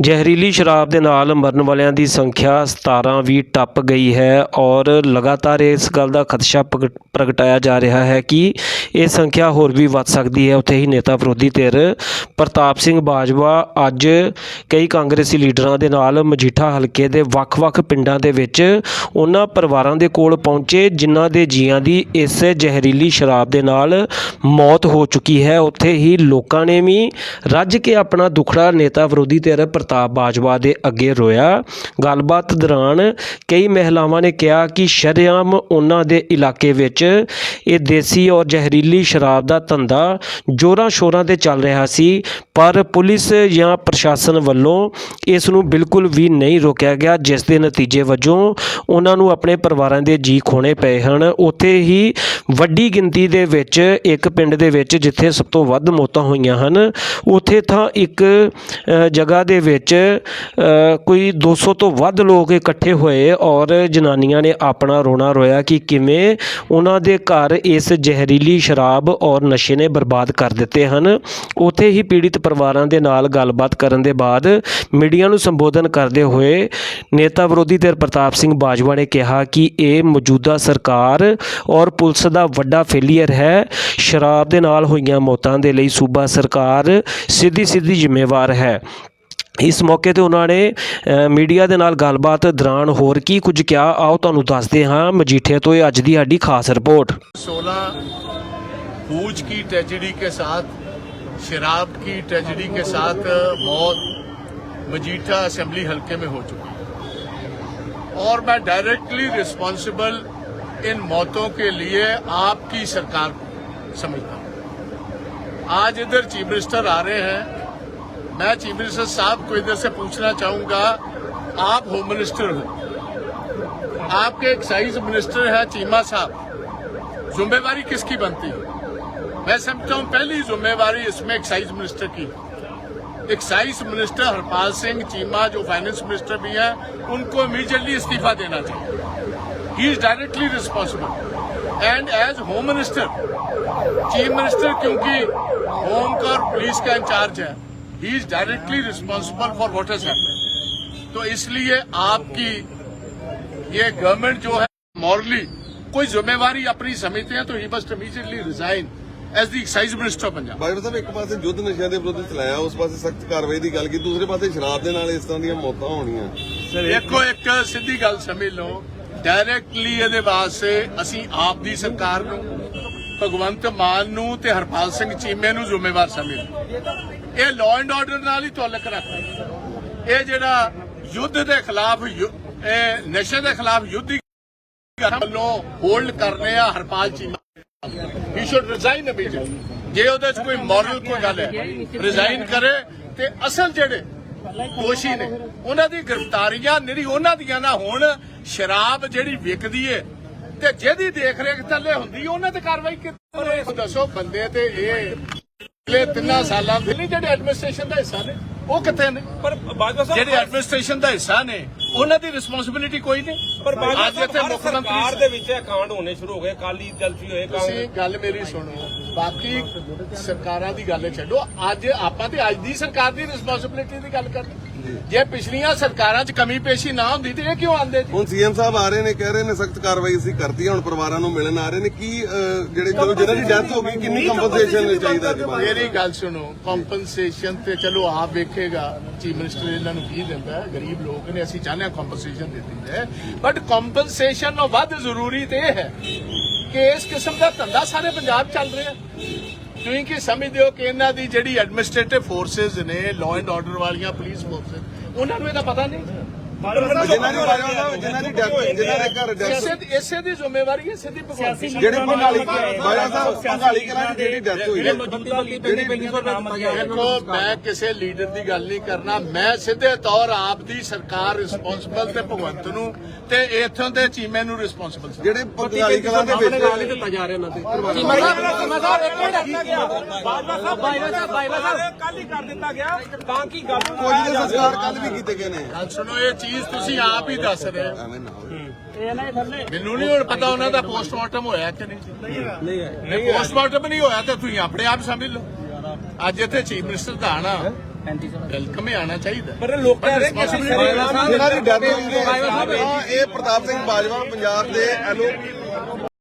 ਜ਼ਹਿਰੀਲੀ ਸ਼ਰਾਬ ਦੇ ਨਾਲ ਮਰਨ ਵਾਲਿਆਂ ਦੀ ਸੰਖਿਆ 17 ਵੀ ਟੱਪ ਗਈ ਹੈ ਔਰ ਲਗਾਤਾਰ ਇਸ ਗੱਲ ਦਾ ਖਦਸ਼ਾ ਪ੍ਰਗ- ਪ੍ਰਗਟਾਇਆ ਜਾ ਰਿਹਾ ਹੈ ਕਿ ਇਹ ਸੰਖਿਆ ਹੋਰ ਵੀ ਵੱਧ ਸਕਦੀ ਹੈ। ਉੱਥੇ ਹੀ ਨੇਤਾ ਵਿਰੋਧੀ ਧਿਰ ਪ੍ਰਤਾਪ ਸਿੰਘ ਬਾਜਵਾ ਅੱਜ ਕਈ ਕਾਂਗਰਸੀ ਲੀਡਰਾਂ ਦੇ ਨਾਲ ਮਜੀਠਾ ਹਲਕੇ ਦੇ ਵੱਖ-ਵੱਖ ਪਿੰਡਾਂ ਦੇ ਵਿੱਚ ਉਹਨਾਂ ਪਰਿਵਾਰਾਂ ਦੇ ਕੋਲ ਪਹੁੰਚੇ, ਜਿਨ੍ਹਾਂ ਦੇ ਜੀਆਂ ਦੀ ਇਸ ਜ਼ਹਿਰੀਲੀ ਸ਼ਰਾਬ ਦੇ ਨਾਲ ਮੌਤ ਹੋ ਚੁੱਕੀ ਹੈ। ਉੱਥੇ ਹੀ ਲੋਕਾਂ ਨੇ ਵੀ ਰੱਜ ਕੇ ਆਪਣਾ ਦੁਖੜਾ ਨੇਤਾ ਵਿਰੋਧੀ ਧਿਰ ਪ੍ਰਤਾਪ ਬਾਜਵਾ ਦੇ ਅੱਗੇ ਰੋਇਆ। ਗੱਲਬਾਤ ਦੌਰਾਨ ਕਈ ਮਹਿਲਾਵਾਂ ਨੇ ਕਿਹਾ ਕਿ ਸ਼ਰੇਆਮ ਉਹਨਾਂ ਦੇ ਇਲਾਕੇ ਵਿੱਚ ਇਹ ਦੇਸੀ ਔਰ ਜ਼ਹਿਰੀਲੀ ਸ਼ਰਾਬ ਦਾ ਧੰਦਾ ਜੋਰਾਂ ਸ਼ੋਰਾਂ ਤੇ ਚੱਲ ਰਿਹਾ ਸੀ। ਪਰ ਪੁਲਿਸ ਜਾਂ ਪ੍ਰਸ਼ਾਸਨ ਵੱਲੋਂ ਇਸ ਨੂੰ ਬਿਲਕੁਲ ਵੀ ਨਹੀਂ ਰੋਕਿਆ ਗਿਆ ਜਿਸ ਦੇ ਨਤੀਜੇ ਵਜੋਂ ਉਹਨਾਂ ਨੂੰ ਆਪਣੇ ਪਰਿਵਾਰਾਂ ਦੇ ਜੀ ਖੋਣੇ ਪਏ ਹਨ। ਉੱਥੇ ਹੀ ਵੱਡੀ ਗਿਣਤੀ ਦੇ ਵਿੱਚ ਇੱਕ ਪਿੰਡ ਦੇ ਵਿੱਚ ਜਿੱਥੇ ਸਭ ਤੋਂ ਵੱਧ ਮੌਤਾਂ ਹੋਈਆਂ ਹਨ ਉੱਥੇ ਤਾਂ ਇੱਕ ਜਗ੍ਹਾ ਦੇ ਵਿੱਚ ਅ, ਕੋਈ 200 ਤੋਂ ਵੱਧ ਲੋਕ ਇਕੱਠੇ ਹੋਏ ਔਰ ਜਨਾਨੀਆਂ ਨੇ ਆਪਣਾ ਰੋਣਾ ਰੋਇਆ ਕਿ ਕਿਵੇਂ ਉਹਨਾਂ ਦੇ ਘਰ ਇਸ ਜ਼ਹਿਰੀਲੀ ਸ਼ਰਾਬ ਔਰ ਨਸ਼ੇ ਨੇ ਬਰਬਾਦ ਕਰ ਦਿੱਤੇ ਹਨ। ਉੱਥੇ ਹੀ ਪੀੜਿਤ ਪਰਿਵਾਰਾਂ ਦੇ ਨਾਲ ਗੱਲਬਾਤ ਕਰਨ ਦੇ ਬਾਅਦ ਮੀਡੀਆ ਨੂੰ ਸੰਬੋਧਨ ਕਰਦੇ ਹੋਏ ਨੇਤਾ ਵਿਰੋਧੀ ਧਿਰ ਪ੍ਰਤਾਪ ਸਿੰਘ ਬਾਜਵਾ ਨੇ ਕਿਹਾ ਕਿ ਇਹ ਮੌਜੂਦਾ ਸਰਕਾਰ ਔਰ ਪੁਲਿਸ ਦਾ ਵੱਡਾ ਫੇਲੀਅਰ ਹੈ ਸ਼ਰਾਬ ਦੇ ਨਾਲ ਹੋਈਆਂ ਮੌਤਾਂ ਦੇ ਲਈ ਸੂਬਾ ਸਰਕਾਰ ਸਿੱਧੀ ਸਿੱਧੀ ਜ਼ਿੰਮੇਵਾਰ ਹੈ ਇਸ ਮੌਕੇ ਤੇ ਉਹਨਾਂ ਨੇ ਅ, ਮੀਡੀਆ ਦੇ ਨਾਲ ਗੱਲਬਾਤ ਦੌਰਾਨ ਹੋਰ ਕੀ ਕੁਝ ਕਿਹਾ ਆਓ ਤੁਹਾਨੂੰ ਦੱਸਦੇ ਹਾਂ ਮਜੀਠੇ ਤੋਂ ਇਹ ਅੱਜ ਦੀ ਸਾਡੀ ਖਾਸ ਰਿਪੋਰਟ 16 फूज की ट्रेजेडी के साथ शराब की ट्रेजेडी के साथ मौत मजीठा असेंबली हलके में हो चुकी है। और मैं डायरेक्टली रिस्पॉन्सिबल इन मौतों के लिए आपकी सरकार समझता हूँ। आज इधर चीफ मिनिस्टर आ रहे हैं। मैं चीफ मिनिस्टर साहब को इधर से पूछना चाहूँगा, आप होम मिनिस्टर हो। आपके एक्साइज मिनिस्टर है चीमा साहब। जिम्मेवारी किसकी बनती है? मैं समझता हूँ, पहली जिम्मेवारी इसमें एक्साइज मिनिस्टर की एक्साइज मिनिस्टर हरपाल सिंह, चीमा, जो फाइनेंस मिनिस्टर भी हैं, उनको इमीजिएटली इस्तीफा देना चाहिए। He is directly responsible and as home minister chief minister क्योंकि होम का और पुलिस का इंचार्ज है he is directly responsible for what happened तो इसलिए आपकी, ये गवर्नमेंट जो है मॉरली कोई जिम्मेवारी अपनी समझते हैं तो he must immediately resign as the excise minister Punjab. ਬਾਈਰ ਸਾਹਿਬ ਇੱਕ ਪਾਸੇ ਯੁੱਧ ਨਸ਼ਿਆਂ ਦੇ ਵਿਰੁੱਧ ਚਲਾਇਆ ਉਸ ਪਾਸੇ ਸਖਤ ਕਾਰਵਾਈ ਦੀ ਗੱਲ ਕੀਤੀ ਦੂਸਰੇ ਪਾਸੇ ਸ਼ਰਾਬ ਦੇ ਨਾਲ ਇਸ ਤਰ੍ਹਾਂ ਦੀਆਂ ਮੌਤਾਂ ਹੋਣੀਆਂ। ਦੇਖੋ ਇੱਕ ਸਿੱਧੀ ਗੱਲ ਸਮਝ ਲਓ। ਡਾਇਰੈਕਟਲੀ ਇਹਦੇ ਵਾਸਤੇ ਅਸੀਂ ਆਪ ਦੀ ਸਰਕਾਰ ਨੂੰ ਭਗਵੰਤ ਮਾਨ ਨੂੰ ਤੇ ਹਰਪਾਲ ਸਿੰਘ ਚੀਮੇ ਨੂੰ ਜ਼ਿੰਮੇਵਾਰ ਸਮਝ ਇਹ ਲਾਅ ਐਂਡ ਆਰਡਰ ਨਾਲ ਹੀ ਤਾਲੁਕ ਰੱਖਦਾ। ਇਹ ਜਿਹੜਾ ਯੁੱਧ ਦੇ ਖਿਲਾਫ ਇਹ ਨਸ਼ੇ ਦੇ ਖਿਲਾਫ ਯੁੱਧ ਦੀ ਵੱਲੋਂ ਹੋਲਡ ਕਰ ਰਹੇ ਆ Harpal Cheema. He should resign immediately ਜੇ ਉਹਦੇ ਚ ਕੋਈ ਮੋਰਲ ਕੋਈ ਗੱਲ ਹੈ ਰਿਜ਼ਾਈਨ ਕਰੇ ਤੇ ਅਸਲ ਜਿਹੜੇ ਦੋਸ਼ੀ ਨੇ ਉਹਨਾਂ ਦੀ ਗ੍ਰਿਫਤਾਰੀਆਂ ਨਿਰੀ ਉਹਨਾਂ ਦੀਆਂ ਨਾ ਹੋਣ ਸ਼ਰਾਬ ਜਿਹੜੀ ਵਿਕਦੀ ਏ ਤੇ ਜਿਹਦੀ ਦੇਖ ਰੇਖ ਥੱਲੇ ਹੁੰਦੀ ਉਹਨਾਂ ਤੇ ਕਾਰਵਾਈ ਕਿੱਥੇ ਦੱਸੋ ਬੰਦੇ ਤੇ ਇਹ ਪਿਛਲੇ ਤਿੰਨਾਂ ਸਾਲਾਂ ਦੇ ਜਿਹੜੇ ਐਡਮਿਨਿਸਟ੍ਰੇਸ਼ਨ ਦਾ ਹਿੱਸਾ ਨੇ ਉਹ ਕਿੱਥੇ ਨੇ? ਪਰ ਬਾਜਵਾ ਸਾਹਿਬ ਜਿਹੜੇ ਐਡਮਿਨਿਸਟ੍ਰੇਸ਼ਨ ਦਾ ਹਿੱਸਾ ਨੇ ਉਹਨਾਂ ਦੀ ਰਿਸਪੌਂਸਿਬਿਲਿਟੀ ਕੋਈ ਨਹੀਂ ਪਰ ਅੱਜ ਇੱਥੇ ਮੁੱਖ ਸਰਕਾਰ ਮੰਤਰੀ ਦੇ ਵਿੱਚ ਇਹ ਕਾਂਡ ਹੋਣੇ ਸ਼ੁਰੂ ਹੋ ਗਏ ਕਾਲੀ ਜਲਸੀ ਹੋਏ ਤੁਸੀਂ ਕਾਂਗਰਸ ਗੱਲ ਮੇਰੀ ਸੁਣੋ ਬਾਕੀ ਸਰਕਾਰਾਂ ਦੀ ਗੱਲ ਛੱਡੋ ਅੱਜ ਆਪਾਂ ਤੇ ਅੱਜ ਦੀ ਸਰਕਾਰ ਦੀ ਰਿਸਪੌਂਸਿਬਿਲਿਟੀ ਦੀ ਗੱਲ ਕਰਦੇ ਜੇ ਪਿਛਲੀਆਂ ਸਰਕਾਰਾਂ 'ਚ ਕਮੀ ਪੇਸ਼ੀ ਨਾ ਹੁੰਦੀ ਤੇ ਇਹ ਕਿਉਂ ਆਂਦੇ ਜੀ? ਹੁਣ ਸੀਐਮ ਸਾਹਿਬ ਆ ਰਹੇ ਨੇ ਕਹਿ ਰਹੇ ਨੇ ਸਖਤ ਕਾਰਵਾਈ ਅਸੀਂ ਕਰਤੀ ਹੈ ਹੁਣ ਪਰਿਵਾਰਾਂ ਨੂੰ ਮਿਲਣ ਆ ਰਹੇ ਨੇ। ਕੀ ਅਹ, ਜਿਹੜੇ ਚਲੋ ਜਿਹਨਾਂ ਦੀ ਡੈਥ ਹੋ ਗਈ ਕਿੰਨੀ ਕੰਪਨਸੇਸ਼ਨ ਚਾਹੀਦਾ ਜੀ? ਮੇਰੀ ਗੱਲ ਸੁਣੋ ਕੰਪਨਸੇਸ਼ਨ ਤੇ ਚਲੋ ਆਪ ਵੇਖੇਗਾ ਚੀਫ ਮਿਨਿਸਟਰ ਇਹਨਾਂ ਨੂੰ ਕੀ ਦਿੰਦਾ ਹੈ ਗਰੀਬ ਲੋਕ ਨੇ ਅਸੀਂ ਚਾਹੁੰਦੇ ਹਾਂ ਕੰਪਨਸੇਸ਼ਨ ਦੇ ਦਿੰਦੇ ਹੈ। ਬਟ ਕੰਪਨਸੇਸ਼ਨ ਤੋਂ ਵੱਧ ਜ਼ਰੂਰੀ ਤੇ ਇਹ ਹੈ ਕਿ ਇਸ ਕਿਸਮ ਦਾ ਧੰਦਾ ਸਾਰੇ ਪੰਜਾਬ 'ਚ ਚੱਲ ਰਿਹਾ। ਤੁਸੀਂ ਕੀ ਸਮਝਦੇ ਹੋ ਕਿ ਇਹਨਾਂ ਦੀ ਜਿਹੜੀ ਐਡਮਿਨਿਸਟ੍ਰੇਟਿਵ ਫੋਰਸਸ ਨੇ ਲਾਅ ਐਂਡ ਆਰਡਰ ਵਾਲੀਆਂ ਪੁਲਿਸ ਫੋਰਸਸ ਉਹਨਾਂ ਨੂੰ ਇਹਦਾ ਪਤਾ ਨਹੀਂ? ਜਿਨ੍ਹਾਂ ਦੀ ਬਾਜਵਾ ਸਾਹਿਬ ਜਿਨ੍ਹਾਂ ਦੀ ਡੈਥ ਜਿਨ੍ਹਾਂ ਦੇ ਘਰ ਡੈਥ ਇਸੇ ਇਸੇ ਦੀ ਜ਼ਿੰਮੇਵਾਰੀ ਹੈ ਸਿੱਧੀ ਭਗਵਾਨ ਦੀ ਜਿਹੜੇ ਬੰਗਾਲੀ ਬਾਜਵਾ ਸਾਹਿਬ ਬੰਗਾਲੀ ਕਲਾਂ ਦੀ ਜਿਹੜੀ ਡੈਥ ਹੋਈ ਹੈ। ਦੇਖੋ ਮੈਂ ਕਿਸੇ ਲੀਡਰ ਦੀ ਗੱਲ ਨਹੀਂ ਕਰਨਾ। ਮੈਂ ਸਿੱਧੇ ਤੌਰ ਆਪ ਦੀ ਸਰਕਾਰ ਰਿਸਪੌਂਸਿਬਲ ਤੇ ਭਗਵੰਤ ਨੂੰ ਤੇ ਇਥੋਂ ਦੇ ਚੀਮੇ ਨੂੰ ਰਿਸਪੌਂਸਿਬਲ ਜਿਹੜੇ ਬੰਗਾਲੀ ਕਲਾਂ ਦੇ ਵਿੱਚ ਬਾਜਵਾ ਸਾਹਿਬ ਬਾਜਵਾ ਸਾਹਿਬ ਬਾਜਵਾ ਸਾਹਿਬ ਕੱਲ ਹੀ ਕਰ ਦਿੱਤਾ ਗਿਆ? ਤਾਂ ਕਿ ਗੱਲ ਕੋਈ ਦੇ ਸੰਸਕਾਰ ਕੱਲ ਵੀ ਕੀਤੇ ਗਏ ਨੇ। ਗੱਲ ਸੁਣੋ ਇਹ ਚੀਜ਼ ਤੁਸੀਂ ਆਪ ਹੀ ਦੱਸ ਰਹੇ ਹੋ। ਐਵੇਂ ਨਾ ਹੋਵੇ। ਮੈਨੂੰ ਨਹੀਂ ਹੁਣ ਪਤਾ ਉਹਨਾਂ ਦਾ ਪੋਸਟਮਾਰਟਮ ਹੋਇਆ ਕਿ ਨਹੀਂ। ਨਹੀਂ ਪੋਸਟਮਾਰਟਮ ਨਹੀਂ ਹੋਇਆ ਤਾਂ ਤੁਸੀਂ ਆਪਣੇ ਆਪ ਸਮਝ ਲਓ। ਅੱਜ ਇੱਥੇ ਚੀਫ ਮਿਨਿਸਟਰ ਦਾ ਆਣਾ। ਵੈਲਕਮ ਹੀ ਆਣਾ ਚਾਹੀਦਾ। ਪਰ ਲੋਕ ਦੀ ਡੈਥ ਹੋਈ ਹੈ ਇਹ ਪ੍ਰਤਾਪ ਸਿੰਘ ਬਾਜਵਾ ਪੰਜਾਬ ਦੇ ਐਲਓ